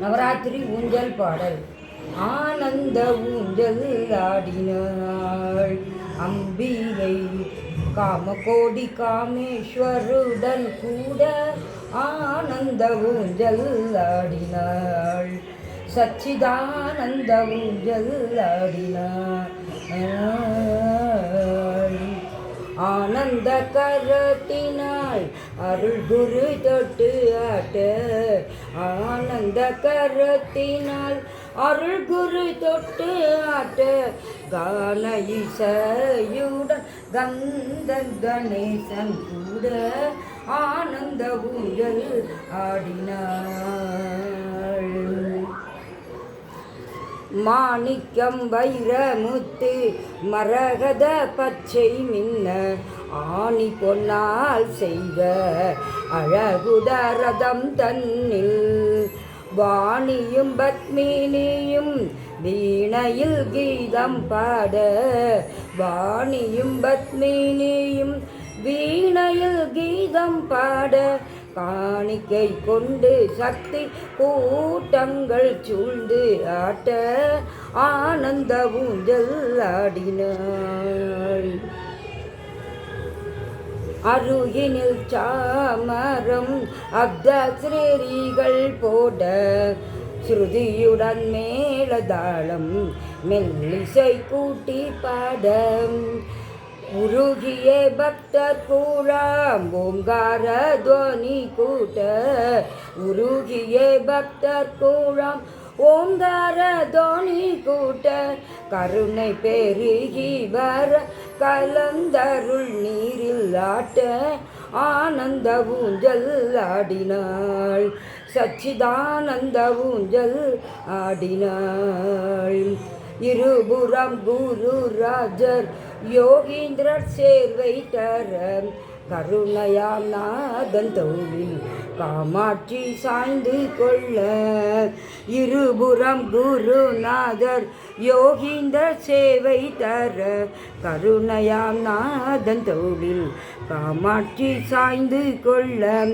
நவராத்திரி ஊஞ்சல் பாடல். ஆனந்த ஊஞ்சல் ஆடினாள். அம்பிகை காமகோடி காமேஸ்வருடன் கூட ஆனந்த ஊஞ்சல் ஆடினாள். சச்சிதானந்த ஊஞ்சல் ஆடினாள். ஆனந்த கரத்தினாள் அருள் குரு தொட்டு ஆட்ட. ஆ ஆனந்த கரத்தினாள் அருள் குரு தொட்டு ஆட்டு கான இசையுடன் கந்தன் கணேசன் கூட ஆனந்த ஊழல் ஆடினாள். மாணிக்கம் வைரமுத்து மரகத பச்சை மின்ன ஆணி பொன்னால் செய்த அழகுதரதம் தன்னில் வாணியும் பத்மினியும் வீணையில் கீதம் பாட. வாணியும் பத்மினியும் வீணையில் கீதம் பாட. காணிக்கை கொண்டு சக்தி கூட்டங்கள் சூழ்ந்து ஆட்ட. ஆனந்த ஊஞ்சல் ஆடினாள். அருகினில் சாமரம் அப்தஸ்ரீகள் போட ஸ்ருதியுடன் மேலதாளம் மெல்லிசை கூட்டி பாடம். உருகிய பக்தர் கூறாம் ஓங்கார துவனி கூட்ட. உருகிய பக்தர் கூறாம் ஓங்கார தோணி கூட்ட கருணை பெருகி வர கலந்தருள் நீரில் ஆட்ட ஆனந்த ஊஞ்சல் ஆடினாள். சச்சிதானந்த ஊஞ்சல் ஆடினாள். இருபுறம் குரு ராஜர் யோகீந்திரர் சேர்வை தர கருணையாம் நாதன் தோழில் காமாட்சி சாய்ந்து கொள்ள. இருபுறம் குருநாதர் யோகிந்த சேவை தர. கருணையாம் நாதன் தோழில் காமாட்சி சாய்ந்து கொள்ள.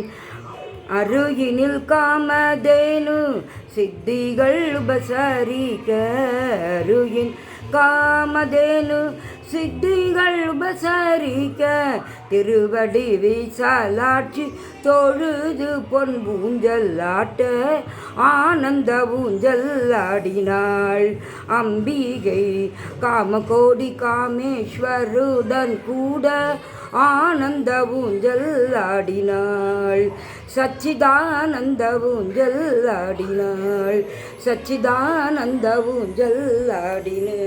அருகினில் காமதேனு சித்திகள் உபசரிக்க. அருகின் காமதேனு சித்திகள் உபசரிக்க திருவடி வீசலாட்சி தொழுது பொன் ஊஞ்சல் ஆனந்த ஊஞ்சல்லாடினாள் அம்பிகை காமகோடி காமேஸ்வருடன் கூட ஆனந்த ஊஞ்சல்லாடினாள் சச்சிதானந்த ஊஞ்சல்லாடினாள் சச்சிதானந்த ஊஞ்சல்லாடினாள்